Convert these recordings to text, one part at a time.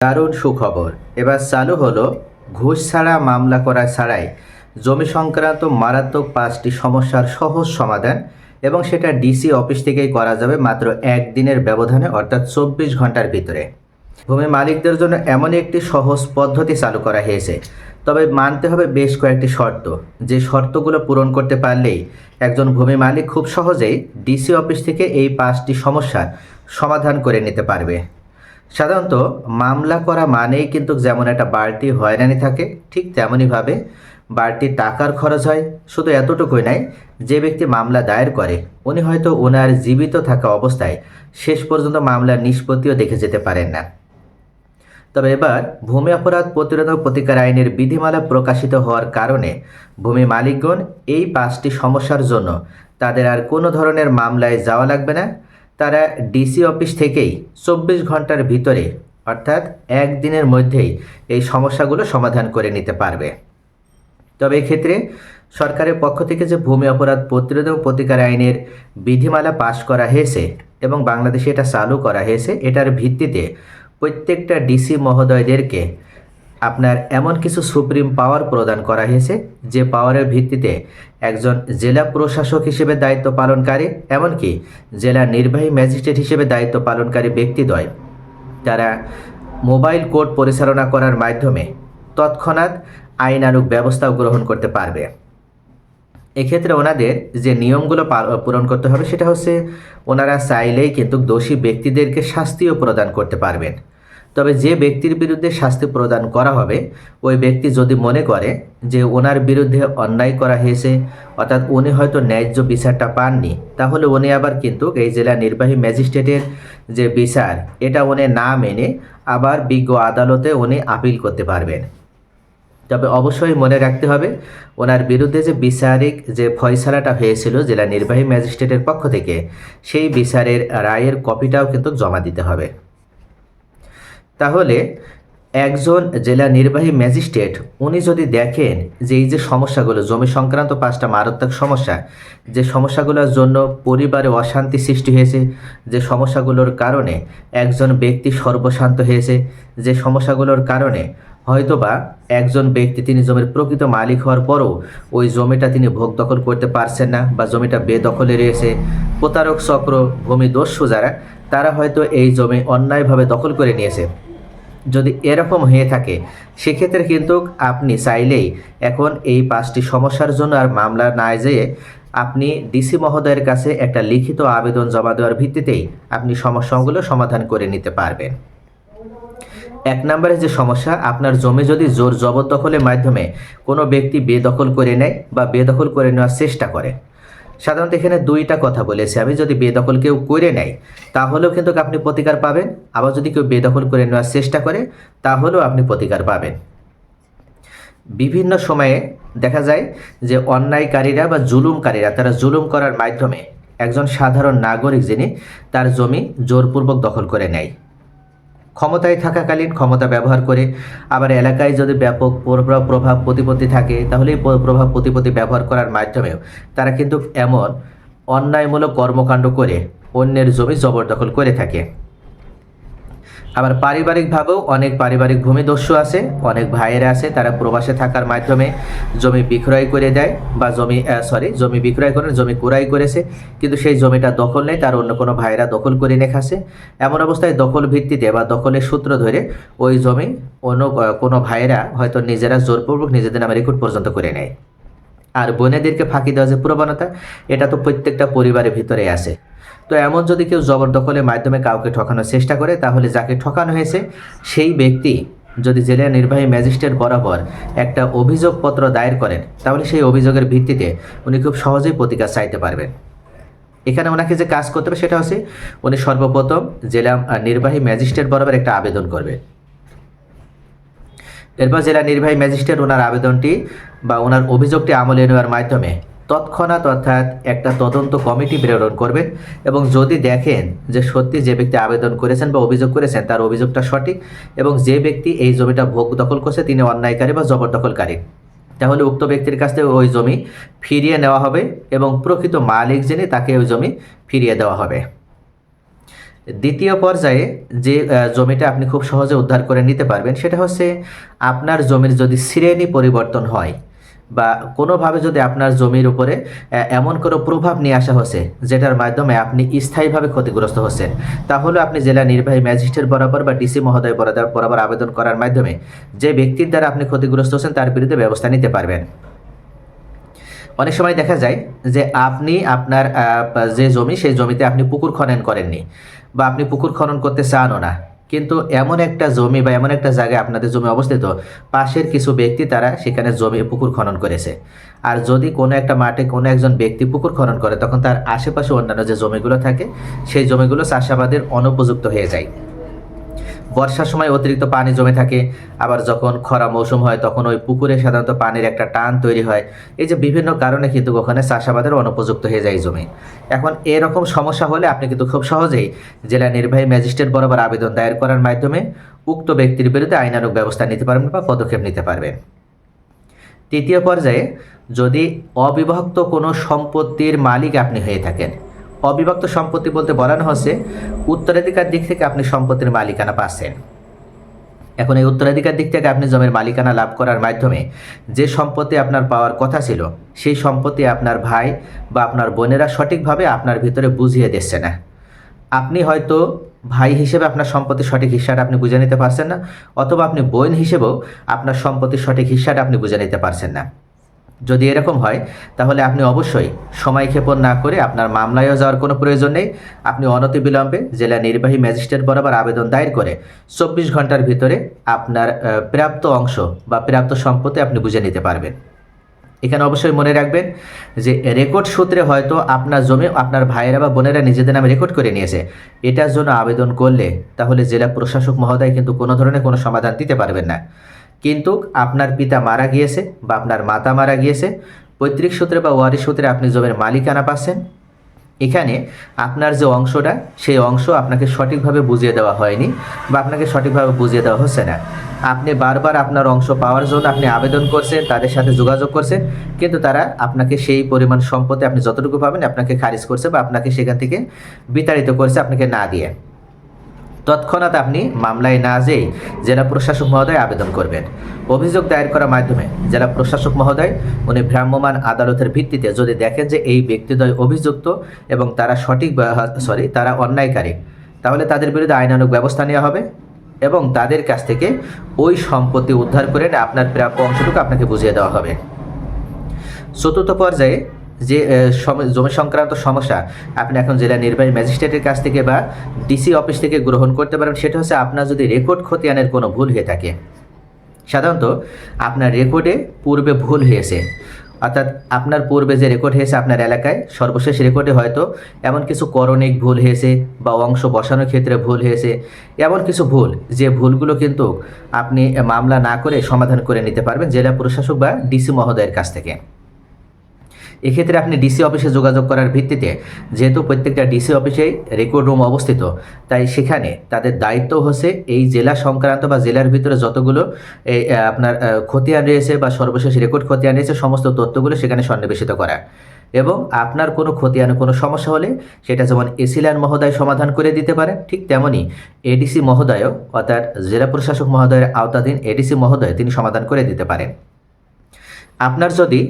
দারুণ সুখবর। এবার চালু হলো ঘুষ ছাড়া মামলা করা ছাড়াই। জমি সংক্রান্ত মারাত্মক পাঁচটি সমস্যার সহজ সমাধান এবং সেটা ডিসি অফিস থেকেই করা যাবে মাত্র একদিনের ব্যবধানে, অর্থাৎ চব্বিশ ঘণ্টার ভিতরে। ভূমি মালিকদের জন্য এমনই একটি সহজ পদ্ধতি চালু করা হয়েছে। তবে মানতে হবে বেশ কয়েকটি শর্ত। যে শর্তগুলো পূরণ করতে পারলেই একজন ভূমি মালিক খুব সহজেই ডিসি অফিস থেকে এই পাঁচটি সমস্যার সমাধান করে নিতে পারবে। সাধারণত মামলা করা মানেই কিন্তু যেমন একটা বাড়তি হয়রানি থাকে, ঠিক তেমনইভাবে বাড়তি টাকার খরচ হয়। শুধু এতটুকুই নয়, যে ব্যক্তি মামলা দায়ের করে, উনি হয়তো ওনার জীবিত থাকা অবস্থায় শেষ পর্যন্ত মামলার নিষ্পত্তিও দেখে যেতে পারেন না। তবে এবার ভূমি অপরাধ প্রতিরোধক প্রতিকার আইনের বিধিমালা প্রকাশিত হওয়ার কারণে ভূমি মালিকগণ এই পাঁচটি সমস্যার জন্য তাদের আর কোনো ধরনের মামলায় যাওয়া লাগবে না। তারা ডিসি অফিস থেকেই চব্বিশ ঘণ্টার ভিতরে, অর্থাৎ একদিনের মধ্যেই এই সমস্যাগুলো সমাধান করে নিতে পারবে। তবে এক্ষেত্রে সরকারের পক্ষ থেকে যে ভূমি অপরাধ প্রতিরোধ ও প্রতিকার আইনের বিধিমালা পাশ করা হয়েছে এবং বাংলাদেশে এটা চালু করা হয়েছে, এটার ভিত্তিতে প্রত্যেকটা ডিসি মহোদয়দেরকে আপনার এমন কিছু সুপ্রিম পাওয়ার প্রদান করা হয়েছে, যে পাওয়ারের ভিত্তিতে একজন জেলা প্রশাসক হিসেবে দায়িত্ব পালনকারী, এমনকি জেলা নির্বাহী ম্যাজিস্ট্রেট হিসেবে দায়িত্ব পালনকারী ব্যক্তিদ্বয় তারা মোবাইল কোর্ট পরিচালনা করার মাধ্যমে তৎক্ষণাৎ আইনানুগ ব্যবস্থাও গ্রহণ করতে পারবে। এক্ষেত্রে ওনাদের যে নিয়মগুলো পূরণ করতে হবে, সেটা হচ্ছে ওনারা চাইলেই কিন্তু দোষী ব্যক্তিদেরকে শাস্তিও প্রদান করতে পারবেন। তবে যে ব্যক্তির বিরুদ্ধে শাস্তি প্রদান করা হবে, ওই ব্যক্তি যদি মনে করে যে ওনার বিরুদ্ধে অন্যায় করা হয়েছে, অর্থাৎ উনি হয়তো ন্যায্য বিচারটা পাননি, তাহলে উনি আবার কিন্তু এই জেলা নির্বাহী ম্যাজিস্ট্রেটের যে বিচার, এটা উনি না মেনে আবার বিজ্ঞ আদালতে উনি আপিল করতে পারবেন। তবে অবশ্যই মনে রাখতে হবে, ওনার বিরুদ্ধে যে বিচারিক যে ফয়সালাটা হয়েছিল জেলা নির্বাহী ম্যাজিস্ট্রেটের পক্ষ থেকে, সেই বিচারের রায়ের কপিটাও কিন্তু জমা দিতে হবে। তাহলে একজন জেলা নির্বাহী ম্যাজিস্ট্রেট, উনি যদি দেখেন যে এই যে সমস্যাগুলো, জমি সংক্রান্ত পাঁচটা মারাত্মক সমস্যা, যে সমস্যাগুলোর জন্য পরিবারে অশান্তি সৃষ্টি হয়েছে, যে সমস্যাগুলোর কারণে একজন ব্যক্তি সর্বশান্ত হয়েছে, যে সমস্যাগুলোর কারণে হয়তোবা একজন ব্যক্তি তিনি জমির প্রকৃত মালিক হওয়ার পরও ওই জমিটা তিনি ভোগ দখল করতে পারছেন না বা জমিটা বেদখলে রয়েছে। প্রতারক, চক্র, ভূমি, দস্যু যারা, তারা হয়তো এই জমি অন্যায়ভাবে দখল করে নিয়েছে। যদি এরকম হয়ে থাকে, সেক্ষেত্রে কিন্তু আপনি চাইলেই এখন এই পাঁচটি সমস্যার জন্য আর মামলা না যেয়ে আপনি ডিসি মহোদয়ের কাছে একটা লিখিত আবেদন জমা দেওয়ার ভিত্তিতেই আপনি সমস্যাগুলো সমাধান করে নিতে পারবেন। এক নম্বরে যে সমস্যা, আপনার জমি যদি জোর জবরদখলের মাধ্যমে কোনো ব্যক্তি বেদখল করে নেয় বা বেদখল করে নেওয়ার চেষ্টা করে সাধারণত এখানে দুইটা কথা বলেছি। আমি যদি বেদখল কেউ করে নেয়, তাহলেও কিন্তু আপনি প্রতিকার পাবেন। আবার যদি কেউ বেদখল করে নেওয়ার চেষ্টা করে, তাহলেও আপনি প্রতিকার পাবেন। বিভিন্ন সময়ে দেখা যায় যে অন্যায়কারীরা বা জুলুমকারীরা, তারা জুলুম করার মাধ্যমে একজন সাধারণ নাগরিক যিনি, তার জমি জোরপূর্বক দখল করে নেয়। ক্ষমতায় থাকাকালীন ক্ষমতা ব্যবহার করে, আবার এলাকায় যদি ব্যাপক প্রভাব প্রতিপত্তি থাকে, তাহলে এই প্রভাব প্রতিপত্তি ব্যবহার করার মাধ্যমেও তারা কিন্তু এমন অন্যায়মূলক কর্মকাণ্ড করে অন্যের জমি জবরদখল করে থাকে। আবার পারিবারিকভাবেও অনেক পারিবারিক ভূমিদস্যু আছে, অনেক ভাইয়েরা আছে, তারা প্রবাসে থাকার মাধ্যমে জমি বিক্রয় করে দেয় বা জমি সরি জমি বিক্রয় করে, জমি ক্রয় করেছে, কিন্তু সেই জমিটা দখল নেই, তার অন্য কোনো ভাইয়েরা দখল করে রেখেছে এমন অবস্থায় দখল ভিত্তিতে বা দখলের সূত্র ধরে ওই জমি অন্য কোনো ভাইয়েরা হয়তো নিজেরা জোরপূর্বক নিজেদের নামে রেকর্ড পর্যন্ত করে নেয়। আর বোনেদেরকে ফাঁকি দেওয়া যে প্রবণতা, এটা তো প্রত্যেকটা পরিবারের ভিতরে আছে। তো এমন যদি কেউ জবরদখলের মাধ্যমে কাউকে ঠকানোর চেষ্টা করে, তাহলে যাকে ঠকানো হয়েছে, সেই ব্যক্তি যদি জেলা নির্বাহী ম্যাজিস্ট্রেট বরাবর একটা অভিযোগপত্র দায়ের করেন, তাহলে সেই অভিযোগের ভিত্তিতে উনি খুব সহজেই প্রতিকার চাইতে পারবেন। এখানে ওনাকে যে কাজ করতে হবে সেটা হচ্ছে, উনি সর্বপ্রথম জেলা নির্বাহী ম্যাজিস্ট্রেট বরাবর একটা আবেদন করবে। এরপর জেলা নির্বাহী ম্যাজিস্ট্রেট ওনার আবেদনটি বা ওনার অভিযোগটি আমলে নেওয়ার মাধ্যমে তৎক্ষণাৎ অর্থাৎ একটা তদন্ত কমিটি প্রেরণ করবেন এবং যদি দেখেন যে সত্যি যে ব্যক্তি আবেদন করেছেন বা অভিযোগ করেছেন, তার অভিযোগটা সঠিক এবং যে ব্যক্তি এই জমিটা ভোগ দখল করছে, তিনি অন্যায়কারী বা জবরদখলকারী। তাহলে উক্ত ব্যক্তির কাছ থেকে ওই জমি ফিরিয়ে নেওয়া হবে এবং প্রকৃত মালিক যিনি, তাকে ওই জমি ফিরিয়ে দেওয়া হবে। দ্বিতীয় পর্যায়ে যে জমিটা আপনি খুব সহজে উদ্ধার করে নিতে পারবেন, সেটা হচ্ছে আপনার জমির যদি শ্রেণি পরিবর্তন হয় বা কোনোভাবে যদি আপনার জমির উপরে এমন কোনো প্রভাব নিয়ে আসা হচ্ছে, যেটার মাধ্যমে আপনি স্থায়ীভাবে ক্ষতিগ্রস্ত হচ্ছেন, তাহলে আপনি জেলা নির্বাহী ম্যাজিস্ট্রেট বরাবর বা ডিসি মহোদয় বরাবর বরাবর আবেদন করার মাধ্যমে যে ব্যক্তির দ্বারা আপনি ক্ষতিগ্রস্ত হচ্ছেন, তার বিরুদ্ধে ব্যবস্থা নিতে পারবেন। অনেক সময় দেখা যায় যে আপনি আপনার যে জমি, সেই জমিতে আপনি পুকুর খনন করেননি বা আপনি পুকুর খনন করতে চানও না। কিন্তু এমন একটা জমি বা এমন একটা জায়গায় আপনাদের জমি অবস্থিত, পাশের কিছু ব্যক্তি তারা সেখানে জমি পুকুর খনন করেছে। আর যদি কোনো একটা মাঠে কোনো একজন ব্যক্তি পুকুর খনন করে, তখন তার আশেপাশে অন্যান্য যে জমিগুলো থাকে, সেই জমিগুলো চাষাবাদের অনুপযুক্ত হয়ে যায়। বর্ষার সময় অতিরিক্ত পানি জমে থাকে। আবার যখন খরা মৌসুম হয়, তখন ওই পুকুরে সাধারণত পানির একটা টান তৈরি হয়। এই যে বিভিন্ন কারণে কিন্তু ওখানে চাষাবাদের অনুপযুক্ত হয়ে যায় জমি। এখন এরকম সমস্যা হলে আপনি কিন্তু খুব সহজেই জেলা নির্বাহী ম্যাজিস্ট্রেট বরাবর আবেদন দায়ের করার মাধ্যমে উক্ত ব্যক্তির বিরুদ্ধে আইনানুগ ব্যবস্থা নিতে পারবেন বা পদক্ষেপ নিতে পারবেন। তৃতীয় পর্যায়ে যদি অবিভক্ত কোনো সম্পত্তির মালিক আপনি হয়ে থাকেন অবিভক্ত সম্পত্তি বলতে বলানো হচ্ছে, উত্তরাধিকার দিক থেকে আপনি সম্পত্তির মালিকানা পাচ্ছেন। এখন এই উত্তরাধিকার দিক থেকে আপনি জমির মালিকানা লাভ করার মাধ্যমে যে সম্পত্তি আপনার পাওয়ার কথা ছিল, সেই সম্পত্তি আপনার ভাই বা আপনার বোনেরা সঠিকভাবে আপনার ভিতরে বুঝিয়ে দিচ্ছে না। আপনি হয়তো ভাই হিসেবে আপনার সম্পত্তির সঠিক হিসাবটা আপনি বুঝে নিতে পারছেন না, অথবা আপনি বোন হিসেবেও আপনার সম্পত্তির সঠিক হিসাবটা আপনি বুঝে নিতে পারছেন না। যদি এরকম হয়, তাহলে আপনি অবশ্যই সময় ক্ষেপণ না করে আপনার মামলায়ও যাওয়ার কোনো প্রয়োজন নেই। আপনি অনতিবিলম্বে জেলা নির্বাহী ম্যাজিস্ট্রেট বরাবর আবেদন দায়ের করে চব্বিশ ঘণ্টার ভিতরে আপনার প্রাপ্ত অংশ বা প্রাপ্ত সম্পত্তি আপনি বুঝে নিতে পারবেন। এখানে অবশ্যই মনে রাখবেন যে রেকর্ড সূত্রে হয়তো আপনার জমি, আপনার ভাইয়েরা বা বোনেরা নিজেদের নামে রেকর্ড করে নিয়েছে। এটার জন্য আবেদন করলে তাহলে জেলা প্রশাসক মহোদয় কিন্তু কোনো ধরনের কোনো সমাধান দিতে পারবেন না। কিন্তু আপনার পিতা মারা গিয়েছে বা আপনার মাতা মারা গিয়েছে, পৈতৃক সূত্রে বা ওয়ারিশ সূত্রে আপনি জমির মালিকানা পাচ্ছেন। এখানে আপনার যে অংশটা, সেই অংশ আপনাকে সঠিকভাবে বুঝিয়ে দেওয়া হয়নি বা আপনাকে সঠিকভাবে বুঝিয়ে দেওয়া হচ্ছে না। আপনি বারবার আপনার অংশ পাওয়ার জন্য আপনি আবেদন করছেন, তাদের সাথে যোগাযোগ করছেন, কিন্তু তারা আপনাকে সেই পরিমাণ সম্পত্তি আপনি যতটুকু পাবেন আপনাকে খারিজ করছে বা আপনাকে সেখান থেকে বিতাড়িত করছে, আপনাকে না দিয়ে। তৎক্ষণাৎ আপনি মামলায় না যেয়ে জেলা প্রশাসক মহোদয় আবেদন করবেন। অভিযোগ দায়ের করার মাধ্যমে জেলা প্রশাসক মহোদয়, উনি ভ্রাম্যমাণ আদালতের ভিত্তিতে যদি দেখেন যে এই ব্যক্তিদ্বয় অভিযুক্ত এবং তারা সঠিক সরি তারা অন্যায়কারী, তাহলে তাদের বিরুদ্ধে আইনানুগ ব্যবস্থা নেওয়া হবে এবং তাদের কাছ থেকে ওই সম্পত্তি উদ্ধার করে আপনার প্রাপ্য অংশটুকু আপনাকে বুঝিয়ে দেওয়া হবে। চতুর্থ পর্যায়ে যে জমি সংক্রান্ত সমস্যা আপনি এখন জেলা নির্বাহী ম্যাজিস্ট্রেটের কাছ থেকে বা ডিসি অফিস থেকে গ্রহণ করতে পারেন সেটা হচ্ছে আপনার যদি রেকর্ড খতিয়ানের কোনো ভুল হয়ে থাকে। সাধারণত আপনার রেকর্ডে পূর্বে ভুল হয়েছে। অর্থাৎ আপনার পূর্বে যে রেকর্ড হয়েছে আপনার এলাকায়, সর্বশেষ রেকর্ডে হয়তো এমন কিছু করণিক ভুল হয়েছে বা অংশ বসানোর ক্ষেত্রে ভুল হয়েছে, এমন কিছু ভুল, যে ভুলগুলো কিন্তু আপনি মামলা না করে সমাধান করে নিতে পারবেন জেলা প্রশাসক বা ডিসি মহোদয়ের কাছ থেকে। এক্ষেত্রে আপনি ডিসি অফিসে যোগাযোগ করার ভিত্তিতে, যেহেতু প্রত্যেকটা ডিসি অফিসেই রেকর্ড রুম অবস্থিত, তাই সেখানে তাদের দায়িত্ব হচ্ছে এই জেলা সংক্রান্ত বা জেলার ভিতরে যতগুলো এই আপনার খতিয়ান রয়েছে বা সর্বশেষ রেকর্ড খতিয়ান রয়েছে, সমস্ত তথ্যগুলো সেখানে সন্নিবেশিত করা। এবং আপনার কোনো খতিয়ানে কোনো সমস্যা হলে সেটা যেমন এসিলান মহোদয় সমাধান করে দিতে পারে, ঠিক তেমনই এডিসি মহোদয়ও, অর্থাৎ জেলা প্রশাসক মহোদয়ের আওতাধীন এডিসি মহোদয় তিনি সমাধান করে দিতে পারেন। আপনার যদি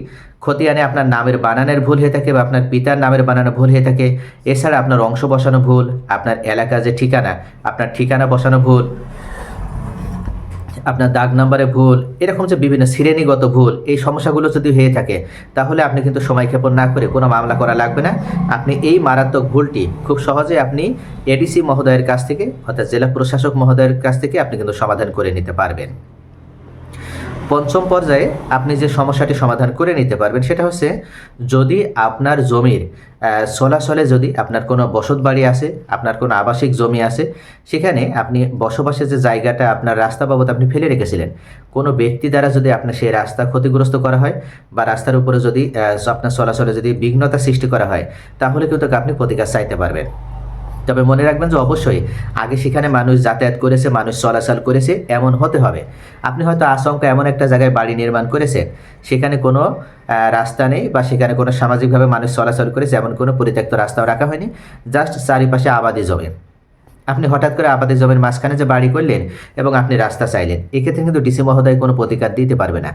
খতিয়ানে আপনার নামের বানানের ভুল হয়ে থাকে বা আপনার পিতার নামের বানানো ভুল হয়ে থাকে, এছাড়া আপনার অংশ বসানো ভুল, আপনার এলাকার যে ঠিকানা, আপনার ঠিকানা বসানো ভুল, আপনার দাগ নাম্বারে ভুল, এরকম যে বিভিন্ন শ্রেণীগত ভুল, এই সমস্যাগুলো যদি হয়ে থাকে, তাহলে আপনি কিন্তু সময় ক্ষেপণ না করে কোনো মামলা করা লাগবে না। আপনি এই মারাত্মক ভুলটি খুব সহজে আপনি এডিসি মহোদয়ের কাছ থেকে, অর্থাৎ জেলা প্রশাসক মহোদয়ের কাছ থেকে আপনি কিন্তু সমাধান করে নিতে পারবেন। পঞ্চম পর্যায়ে আপনি যে সমস্যাটি সমাধান করে নিতে পারবেন, সেটা হচ্ছে যদি আপনার জমির চলাচলে যদি আপনার কোনো বসত বাড়ি আছে, আপনার কোনো আবাসিক জমি আছে, সেখানে আপনি বসবাসের যে জায়গাটা আপনার রাস্তা বাবদ আপনি ফেলে রেখেছিলেন, কোনো ব্যক্তি দ্বারা যদি আপনার সেই রাস্তা ক্ষতিগ্রস্ত করা হয় বা রাস্তার উপরে যদি আপনার চলাচলে যদি বিঘ্নতা সৃষ্টি করা হয়, তাহলে কিন্তু আপনি প্রতিকার চাইতে পারবেন। তবে মনে রাখবেন যে অবশ্যই আগে সেখানে মানুষ যাতায়াত করেছে, মানুষ চলাচল করেছে, এমন হতে হবে। আপনি হয়তো আশঙ্কা এমন একটা জায়গায় বাড়ি নির্মাণ করেছেন, সেখানে কোনো রাস্তা নেই বা সেখানে কোনো সামাজিকভাবে মানুষ চলাচল করেছে, এমন কোনো পরিত্যক্ত রাস্তাও রাখা হয়নি, জাস্ট চারিপাশে আবাদি জমি আপনি হঠাৎ করে আবাদের জমির মাঝখানে যে বাড়ি করলেন এবং আপনি রাস্তা চাইলেন, এক্ষেত্রে কিন্তু ডিসি মহোদয় কোনো প্রতিকার দিতে পারবে না।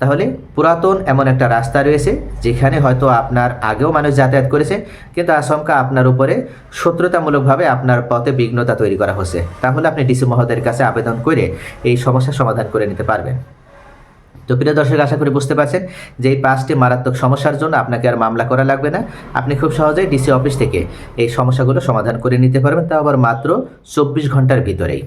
তাহলে পুরাতন এমন একটা রাস্তা রয়েছে, যেখানে হয়তো আপনার আগেও মানুষ যাতায়াত করেছে, কিন্তু আশঙ্কা আপনার উপরে শত্রুতামূলকভাবে আপনার পথে বিঘ্নতা তৈরি করা হচ্ছে। তাহলে আপনি ডিসি মহোদয়ের কাছে আবেদন করে এই সমস্যার সমাধান করে নিতে পারবেন। তো প্রিয় দর্শক, আশা করি বুঝতে পারছেন যে এই পাঁচটি মারাত্মক সমস্যার জন্য আপনাকে আর মামলা করা লাগবে না। আপনি খুব সহজেই ডিসি অফিস থেকে এই সমস্যাগুলো সমাধান করে নিতে পারবেন, তা আবার মাত্র চব্বিশ ঘণ্টার ভিতরেই।